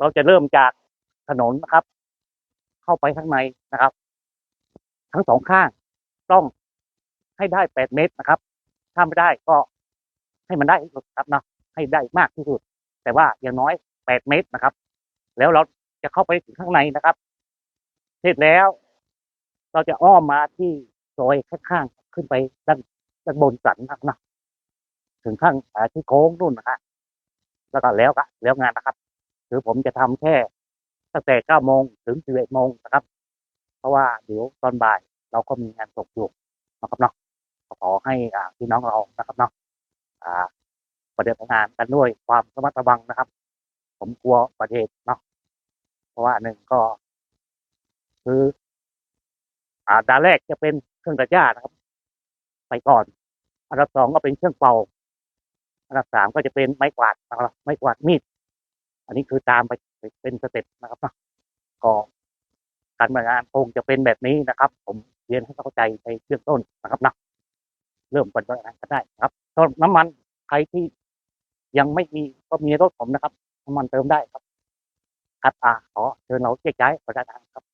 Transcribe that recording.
เราจะเริ่มจากถนนนะครับ เข้าไปข้างในนะครับ ทั้งสองข้างต้องให้ได้แปดเมตรนะครับ ถ้าไม่ได้ก็ให้มันได้ที่สุดครับนะให้ได้มากที่สุด แต่ว่าอย่างน้อยแปดเมตรนะครับ แล้วเราจะเข้าไปถึงข้างในนะครับ เสร็จแล้ว เราจะอ้อมมาที่ซอยข้างๆขึ้นไปด้านด้านบนสันนะครับนะถึงข้างที่โค้งนู่นนะครับแล้วก็แล้วก็แล้วงานนะครับ คือผมจะทำแค่ตั้งแต่เก้าโมงถึงสิบเอ็ดโมงนะครับ เพราะว่าเดี๋ยวตอนบ่ายเราก็มีงานศพอยู่นะครับเนาะก็ขอให้พี่น้องเรานะครับเนาะอ่าปฏิบัติงานกันด้วยความระมัดระวังนะครับ ผมกลัวประเทศเนาะเพราะว่าหนึ่งก็ คืออ่าดานแรกจะเป็นเครื่องกระจ้านะครับ ไปก่อนอันดับสองก็เป็นเครื่องเป่าอันดับสามก็จะเป็นไม้กวาดนะครับไม้กวาดมีด อันนี้คือตามไปเป็นสเต็ปนะครับนะก็การบริงานคงจะเป็นแบบนี้นะครับ ผมเรียนให้เข้าใจในเบื้องต้นนะครับนะเริ่มปฏิบัติงานก็ได้ครับส่วนน้ำมันใครที่ยังไม่มีก็มีรถผมนะครับน้ำมันเติมได้ครับครับอ่าขอเชิญเราแยกย้ายประกาศนครับ